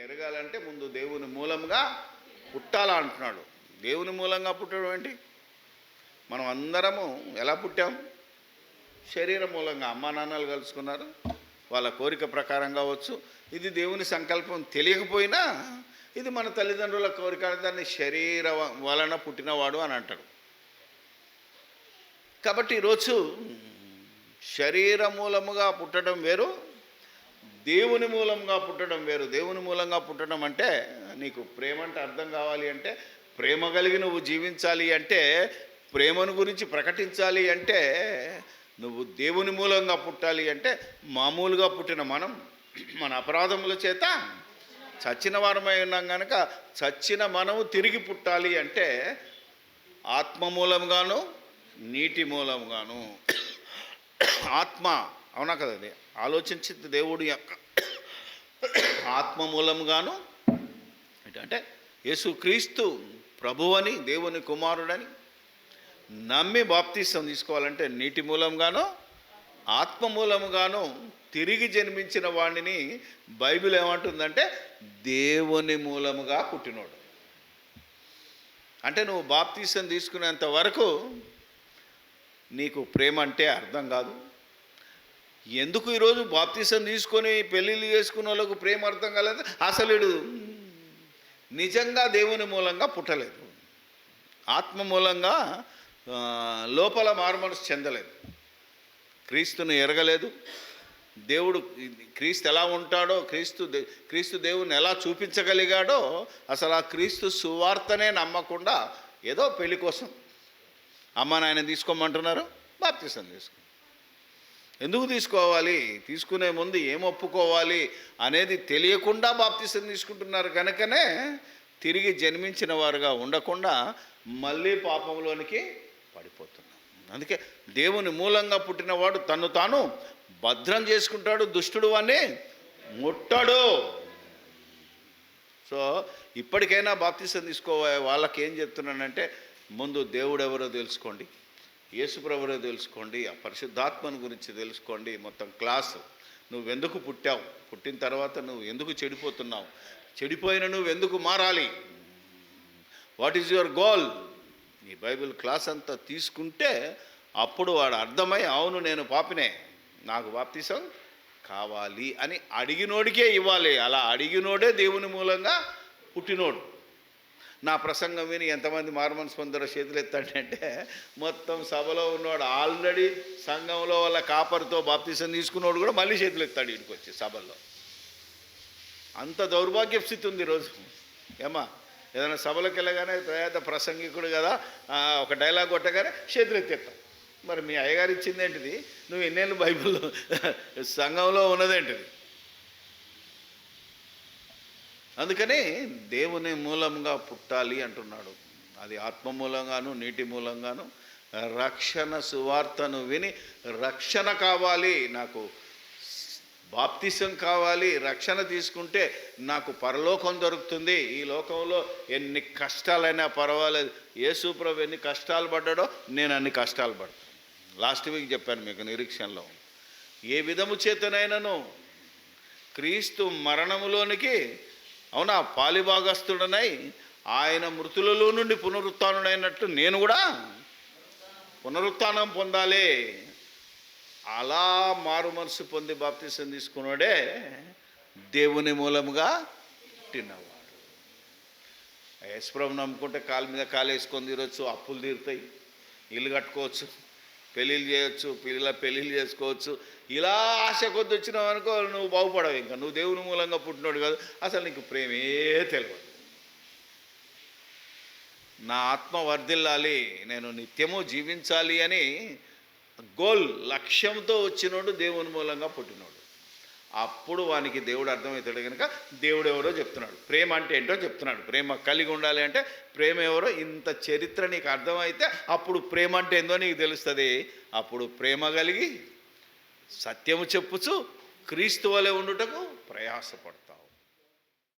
ఎరగాలంటే ముందు దేవుని మూలంగా పుట్టాలా అంటున్నాడు. దేవుని మూలంగా పుట్టడం ఏంటి? మనం అందరము ఎలా పుట్టాం? శరీర మూలంగా అమ్మా నాన్నలు కలుసుకున్నారు. వాళ్ళ కోరిక ప్రకారం కావచ్చు. ఇది దేవుని సంకల్పం తెలియకపోయినా ఇది మన తల్లిదండ్రుల కోరిక. దాన్ని శరీర వలన పుట్టినవాడు అని అంటాడు. కాబట్టి ఈరోజు శరీర మూలముగా పుట్టడం వేరు దేవుని మూలంగా పుట్టడం వేరు. దేవుని మూలంగా పుట్టడం అంటే నీకు ప్రేమ అంటే అర్థం కావాలి అంటే ప్రేమ కలిగి నువ్వు జీవించాలి అంటే ప్రేమను గురించి ప్రకటించాలి అంటే నువ్వు దేవుని మూలంగా పుట్టాలి అంటే మామూలుగా పుట్టిన మనం మన అపరాధముల చేత చచ్చిన వారమై ఉన్నాం కనుక చచ్చిన మనము తిరిగి పుట్టాలి అంటే ఆత్మ మూలంగాను నీటి మూలంగాను. ఆత్మ అవునా కదా అది? ఆలోచించి దేవుడి యొక్క ఆత్మ మూలంగాను అంటే యేసుక్రీస్తు ప్రభువని దేవుని కుమారుడని నమ్మి బాప్తీసం తీసుకోవాలంటే నీటి మూలంగాను ఆత్మ మూలముగాను తిరిగి జన్మించిన వాడిని బైబిల్ ఏమంటుందంటే దేవుని మూలముగా పుట్టినోడు. అంటే నువ్వు బాప్తీసం తీసుకునేంత వరకు నీకు ప్రేమ అంటే అర్థం కాదు. ఎందుకు ఈరోజు బాప్తీసం తీసుకొని పెళ్ళిళ్ళు చేసుకున్న వాళ్ళకు ప్రేమ అర్థం కాలేదు? అసలుడు నిజంగా దేవుని మూలంగా పుట్టలేదు. ఆత్మ మూలంగా లోపల మార్మనసు చెందలేదు. క్రీస్తును ఎరగలేదు. దేవుడు క్రీస్తు ఎలా ఉంటాడో క్రీస్తు దే- క్రీస్తు దేవుని ఎలా చూపించగలిగాడో అసలు ఆ క్రీస్తు సువార్తనే నమ్మకుండా ఏదో పెళ్ళి కోసం అమ్మ నాయన తీసుకోమంటున్నారు బాప్తీసం తీసుకో. ఎందుకు తీసుకోవాలి? తీసుకునే ముందు ఏం ఒప్పుకోవాలి అనేది తెలియకుండా బాప్తిసం తీసుకుంటున్నారు కనుకనే తిరిగి జన్మించిన వారుగా ఉండకుండా మళ్ళీ పాపంలోనికి పడిపోతున్నాం. అందుకే దేవుని మూలంగా పుట్టినవాడు తను తాను భద్రం చేసుకుంటాడు దుష్టుడు అని ముట్టడు. సో ఇప్పటికైనా బాప్తిసం తీసుకోవే వాళ్ళకి ఏం చెప్తున్నానంటే ముందు దేవుడు ఎవరో తెలుసుకోండి. యేసుప్రభుని తెలుసుకోండి ఆ పరిశుద్ధాత్మను గురించి తెలుసుకోండి మొత్తం క్లాసు. నువ్వెందుకు పుట్టావు? పుట్టిన తర్వాత నువ్వు ఎందుకు చెడిపోతున్నావు? చెడిపోయిన నువ్వు ఎందుకు మారాలి? వాట్ ఈజ్ యువర్ గోల్ నీ బైబిల్ క్లాస్ అంతా తీసుకుంటే అప్పుడు వాడు అర్థమై అవును నేను పాపినే. నాకు బాప్తీసం కావాలి అని అడిగినోడికే ఇవ్వాలి. అలా అడిగినోడే దేవుని మూలంగా పుట్టినోడు. నా ప్రసంగం విని ఎంతమంది మార్మన్స్ పొందరో చేతులు ఎత్తాడంటే మొత్తం సభలో ఉన్నవాడు ఆల్రెడీ సంఘంలో వాళ్ళ కాపర్తో బాప్తీసం తీసుకున్నవాడు కూడా మళ్ళీ చేతులు ఎత్తాడు ఇంటికి వచ్చి సభల్లో. అంత దౌర్భాగ్య స్థితి ఉంది ఈరోజు ఏమా ఏదైనా సభలోకి వెళ్ళగానే తర్వాత ప్రసంగికుడు కదా ఒక డైలాగ్ కొట్టగానే చేతులు ఎత్తేస్తాం మరి మీ అయ్యగారు ఇచ్చింది ఏంటిది నువ్వు ఎన్నేళ్ళు బైబిల్ సంఘంలో ఉన్నదేంటిది? అందుకని దేవుని మూలంగా పుట్టాలి అంటున్నాడు. అది ఆత్మ మూలంగాను నీటి మూలంగాను రక్షణ సువార్తను విని రక్షణ కావాలి నాకు బాప్తిసం కావాలి రక్షణ తీసుకుంటే నాకు పరలోకం దొరుకుతుంది. ఈ లోకంలో ఎన్ని కష్టాలైనా పర్వాలేదు. యేసుప్రభు ఎన్ని కష్టాలు పడ్డాడో నేను అన్ని కష్టాలు పడతాను లాస్ట్ వీక్ చెప్పాను మీకు నిరీక్షణలో. ఏ విధము చేతనైనను? క్రీస్తు మరణములోనికి అవునా? పాలిభాగస్తుడనై ఆయన మృతులలో నుండి పునరుత్డైనట్టు నేను కూడా పునరుత్నం పొందాలి. అలా మారు మనసు పొంది బాప్తిసం తీసుకున్నాడే దేవుని మూలముగా పుట్టినవాడు యశ్వరం నమ్ముకుంటే కాలు మీద కాలు వేసుకొని తీరొచ్చు అప్పులు తీరుతాయి ఇల్లు కట్టుకోవచ్చు. పెళ్ళిళ్ళు చేయొచ్చు పిల్లల పెళ్ళిళ్ళు చేసుకోవచ్చు. ఇలా ఆశ కొద్ది వచ్చినావు అనుకో నువ్వు బాగుపడవు ఇంకా. నువ్వు దేవుని మూలంగా పుట్టినోడు కాదు. అసలు నీకు ప్రేమే తెలియదు నా ఆత్మ వర్ధిల్లాలి నేను నిత్యము జీవించాలి అని గోల్ లక్ష్యంతో వచ్చినోడు దేవుని మూలంగా పుట్టినోడు. అప్పుడు వానికి దేవుడు అర్థమవుతాడు కనుక దేవుడు ఎవరో చెప్తున్నాడు. ప్రేమ అంటే ఏంటో చెప్తున్నాడు. ప్రేమ కలిగి ఉండాలి అంటే ప్రేమ ఎవరో ఇంత చరిత్ర నీకు అర్థమైతే అప్పుడు ప్రేమ అంటే ఏందో నీకు తెలుస్తుంది. అప్పుడు ప్రేమ కలిగి సత్యము చెప్పుచు క్రీస్తు వలె ఉండుటకు ప్రయాసపడతావు.